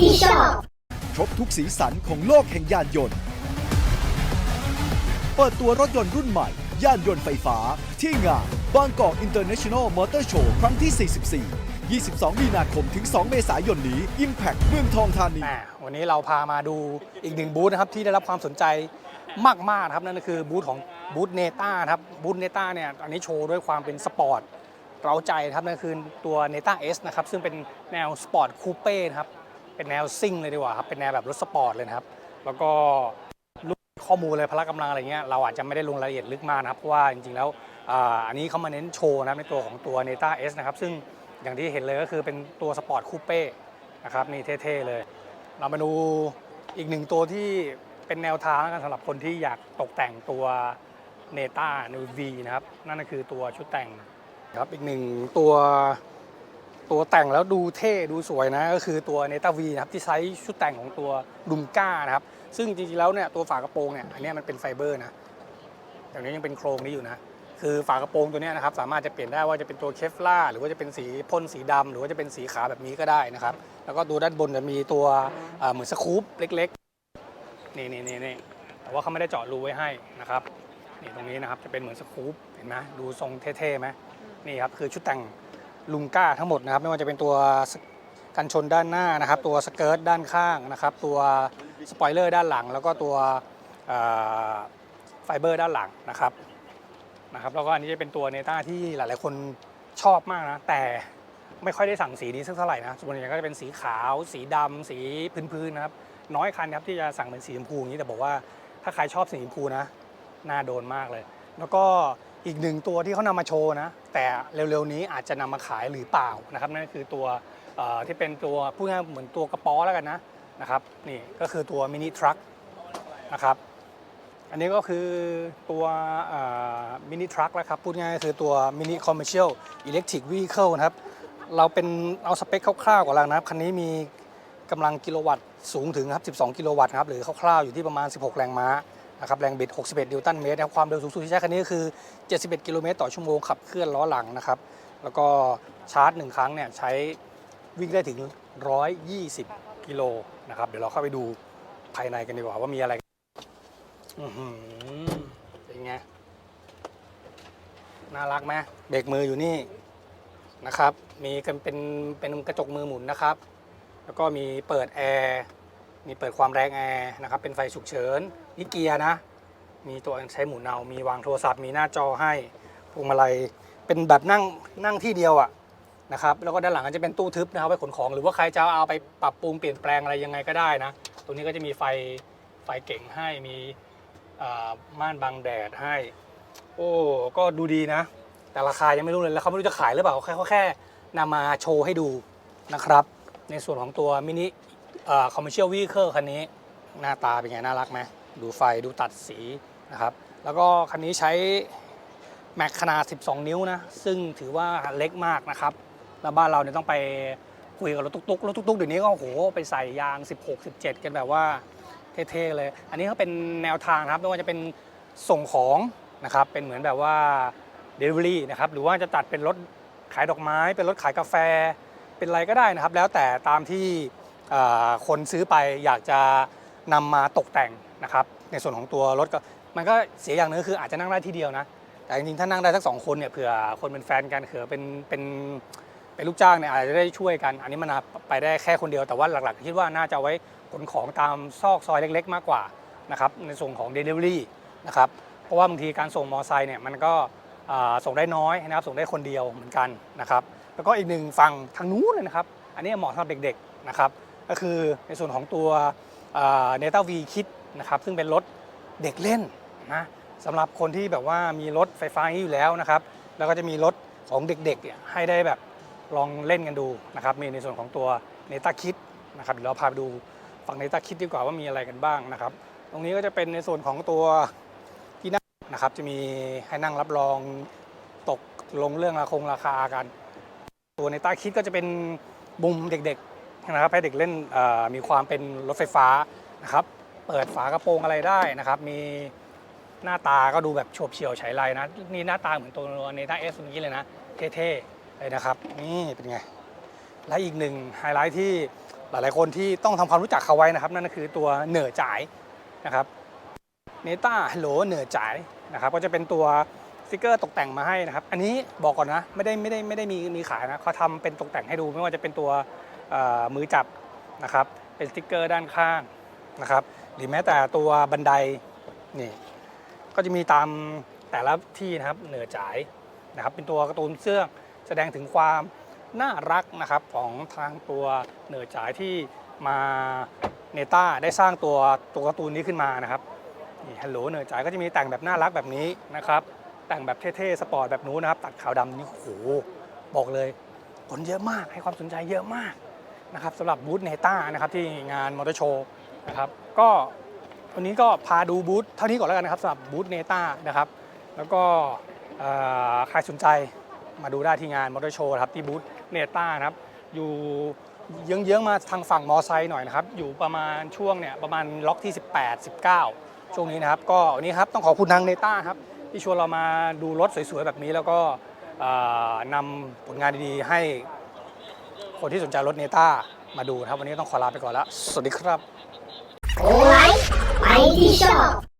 ที่ชอบ ครบทุกสีสันของโลกแห่งยานยนต์ เปิดตัวรถยนต์รุ่นใหม่ ยานยนต์ไฟฟ้า ที่งานบางกอก International Motor Show ครั้งที่ 44 22 มีนาคมถึง 2 เมษายนนี้ Impact เมืองทองธานี อ่าวันนี้เราพามาดูอีกหนึ่งบูธนะครับที่ได้รับความสนใจมากๆนะครับนั่นก็คือบูธของบูธเนต้าครับบูธเนต้าเนี่ยอันนี้โชว์ด้วยความเป็นสปอร์ตเร้าใจนะครับนั่นคือตัวเนต้าเอสนะครับซึ่งเป็นแนวสปอร์ตคูเป้นะครับ เป็นแนวซิ่งเลยดีกว่าครับ เป็นแนวแบบรถสปอร์ตเลยนะครับ แล้วก็รูปข้อมูลอะไรพละกำลังอะไรเงี้ย เราอาจจะไม่ได้ลงรายละเอียดลึกมากนะครับ เพราะว่าจริงๆแล้วอันนี้เขามาเน้นโชว์นะครับในตัวของตัวเนต้าเอสนะครับ ซึ่งอย่างที่เห็นเลยก็คือเป็นตัวสปอร์ตคูเป้นะครับนี่เท่ๆเลย เรามาดูอีกหนึ่งตัวที่เป็นแนวทางกันสำหรับคนที่อยากตกแต่งตัวเนต้าในวีนะครับ นั่นก็คือตัวชุดแต่งครับอีกหนึ่งตัว ตัวแต่งแล้วดูเท่ดูสวยนะ ก็คือตัวเนต้าวีนะครับที่ใช้ชุดแต่งของตัวดุมก้านะครับซึ่งจริงๆแล้วเนี่ยตัวฝากระโปรงเนี่ยอันนี้มันเป็นไฟเบอร์นะอย่นี้ยังเป็นโครงนี้อยู่นะคือฝากระโปรงตัวนี้นะครับสามารถจะเปลี่ยนได้ว่าจะเป็นตัวเคฟล่าหรือว่าจะเป็นสีพ่นสีดำหรือว่าจะเป็นสีขาวแบบนี้ก็ได้นะครับแล้วก็ดูด้านบนจะมีตัวเหมือนสกู๊ปเล็กๆนี่นี่นี่นี่แต่ว่าเขาไม่ได้เจาะรูไว้ให้นะครับนี่ตรงนี้นะครับจะเป็นเหมือนสกู๊ปเห็นไหมดูทรงเท่ๆไหมนี่ครับคือชุดแต่ง ลุงก้าทั้งหมดนะครับ ไม่ว่าจะเป็นตัวกันชนด้านหน้านะครับ ตัวสเกิร์ตด้านข้างนะครับ ตัวสปอยเลอร์ด้านหลัง แล้วก็ตัวไฟเบอร์ด้านหลังนะครับนะครับ แล้วก็อันนี้จะเป็นตัวเนต้าที่หลาย ๆ คนชอบมากนะ แต่ไม่ค่อยได้สั่งสีนี้สักเท่าไหร่นะส่วนใหญ่ก็จะเป็นสีขาว สีดำสีพื้น ๆ นะครับ น้อยคันครับที่จะสั่งเป็นสีชมพูอย่างนี้แต่บอกว่าถ้าใครชอบสีชมพูนะน่าโดนมากเลย แล้วก็ อีกหนึ่งตัวที่เขานำมาโชว์นะ แต่เร็วๆนี้อาจจะนำมาขายหรือเปล่านะครับนั่นคือตัวที่เป็นตัวพูดง่ายเหมือนตัวกระป๋อแล้วกันนะนะครับนี่ก็คือตัวมินิทรัคนะครับอันนี้ก็คือตัวมินิทรัคแล้วครับพูดง่ายคือตัวมินิคอมเมอร์เชียลอิเล็กทริกวีเคิลนะครับเราเป็นเอาสเปคคร่าวๆก่อนแล้วนะครับคันนี้มีกำลังกิโลวัตต์สูงถึงครับ 12 กิโลวัตต์ครับหรือคร่าวๆอยู่ที่ประมาณ 16 แรงม้า นะครับแรงบิด 61 นิวตันเมตรนะครับความเร็วสูงสุดที่ใช้คันนี้ก็คือ 71 กิโลเมตรต่อชั่วโมงขับเคลื่อนล้อหลังนะครับ แล้วก็ชาร์จหนึ่งครั้งเนี่ยใช้วิ่งได้ถึง 120 กิโลนะครับ เดี๋ยวเราเข้าไปดูภายในกันดีกว่าว่ามีอะไรอือหือเป็นไงน่ารักไหมเบรกมืออยู่นี่นะครับ มีกันเป็นเป็นกระจกมือหมุนนะครับ แล้วก็มีเปิดแอร์ มีเปิดความแรงแอร์นะครับ เป็นไฟฉุกเฉินนี่เกียร์นะ มีตัวใช้หมุนเอา มีวางโทรศัพท์ มีหน้าจอให้พวงมาลัย เป็นแบบนั่งนั่งที่เดียวอะนะครับ แล้วก็ด้านหลังก็จะเป็นตู้ทึบนะครับไว้ขนของ หรือว่าใครจะเอาไปปรับปรุงเปลี่ยนแปลงอะไรยังไงก็ได้นะ ตรงนี้ก็จะมีไฟไฟเก่งให้ มีม่านบังแดดให้ โอ้ ก็ดูดีนะ แต่ราคายังไม่รู้เลย แล้วเขาไม่รู้จะขายหรือเปล่าเขาแค่เขาแค่นำมาโชว์ให้ดูนะครับ ในส่วนของตัวมินิ คอมเมอร์เชียลวีเคิลคันนี้หน้าตาเป็นไง น่ารักไหมดูไฟดูตัดสีนะครับ แล้วก็คันนี้ใช้แม็กขนาด 12 นิ้วนะ ซึ่งถือว่าเล็กมากนะครับ แล้วบ้านเราเนี่ยต้องไปคุยกับรถตุ๊กๆรถตุ๊กๆเดี๋ยวนี้ก็โอ้โหไปใส่ยาง 16 17 กันแบบว่าเท่ๆเลย อันนี้ก็เป็นแนวทางครับไม่ว่าจะเป็นส่งของนะครับ เป็นเหมือนแบบว่า Delivery นะครับ หรือว่าจะตัดเป็นรถขายดอกไม้ เป็นรถขายกาแฟ เป็นอะไรก็ได้นะครับ แล้วแต่ตามที่ คนซื้อไปอยากจะนำมาตกแต่งนะครับในส่วนของตัวรถก็มันก็เสียอย่างหนึงคืออาจจะนั่งได้ทีเดียวนะ แต่จริงๆ ถ้านั่งได้สักสองคนเนี่ยเผื่อคนเป็นแฟนกันเผื่อเป็นเป็นเป็นลูกจ้างเนี่ยอาจจะได้ช่วยกัน อันนี้มันไปได้แค่คนเดียวแต่ว่าหลักๆ คิดว่าน่าจะไว้ขนของตามซอกซอยเล็ก ๆ มากกว่านะครับในส่วนของ Delivery นะครับเพราะว่าบางทีการส่งมอเตอร์ไซค์เนี่ยมันก็ส่งได้น้อยนะครับส่งได้คนเดียวเหมือนกันนะครับแล้วก็อีกหนึ่งฝั่งทางนู้นเลยนะครับ อันนี้เหมาะสำหรับเด็กๆนะครับ ก็คือในส่วนของตัวเนต้าวีคิดนะครับซึ่งเป็นรถเด็กเล่นนะสำหรับคนที่แบบว่ามีรถไฟฟ้าอยู่แล้วนะครับ แล้วก็จะมีรถของเด็กๆให้ได้แบบลองเล่นกันดูนะครับมีในส่วนของตัวเนต้าคิดนะครับเดี๋ยวเราพาไปดูฝั่งเนต้าคิดดีกว่าว่ามีอะไรกันบ้างนะครับ ตรงนี้ก็จะเป็นในส่วนของตัวที่นั่งนะครับ จะมีให้นั่งรับรองตกลงเรื่องราคงราคากัน ตัวในต้าคิดก็จะเป็นมุมเด็กๆ นะครับให้เด็กเล่นมีความเป็นรถไฟฟ้านะครับเปิดฝากระโปรงอะไรได้นะครับ มีหน้าตาก็ดูแบบโฉบเฉี่ยวไฉไลนะนี่หน้าตาเหมือนตัวในต้าเอสเมื่อกี้เลยนะ เท่ๆเลยนะครับ นี่เป็นไง และอีกหนึ่งไฮไลท์ที่หลายๆคนที่ต้องทำความรู้จักเขาไว้นะครับ นั่นก็คือตัวเหนือจ่ายนะครับเนต้าฮัลโหลเหนือจ่ายนะครับ ก็จะเป็นตัวสติกเกอร์ตกแต่งมาให้นะครับ อันนี้บอกก่อนนะ ไม่ได้ไม่ได้ไม่ได้มีมีขายนะเขาทำเป็นตกแต่งให้ดูไม่ว่าจะเป็นตัว มือจับนะครับเป็นสติกเกอร์ด้านข้างนะครับหรือแม้แต่ตัวบันไดนี่ก็จะมีตามแต่ละที่นะครับเหนือจ่ายนะครับเป็นตัวการ์ตูนเสื้อแสดงถึงความน่ารักนะครับของทางตัวเหนือจ่ายที่มาเนต้าได้สร้างตัวตัวการ์ตูนนี้ขึ้นมานะครับนี่ฮัลโหลเหนือจ่ายก็จะมีแต่งแบบน่ารักแบบนี้นะครับแต่งแบบเท่ๆสปอร์ตแบบนู้นนะครับตัดขาวดำนี่โอ้โหบอกเลยคนเยอะมากให้ความสนใจเยอะมาก นะครับสำหรับบูธเนต้านะครับที่งานมอเตอร์โชว์นะครับก็วันนี้ก็พาดูบูธเท่านี้ก่อนแล้วกันนะครับสำหรับบูธเนต้านะครับแล้วก็ใครสนใจมาดูได้ที่งานมอเตอร์โชว์ครับที่บูธเนต้านะครับอยู่เยื้องๆมาทางฝั่งมอไซค์หน่อยนะครับอยู่ประมาณช่วงเนี่ยประมาณล็อกที่ 18 19 ช่วงนี้นะครับก็วันนี้ครับต้องขอบคุณทางเนต้าครับที่ชวนเรามาดูรถสวยๆแบบนี้แล้วก็นำผลงานดีๆให้ คนที่สนใจรถเนต้ามาดูนะครับ วันนี้ต้องขอลาไปก่อนแล้ว สวัสดีครับโกไลไปที่ชอบ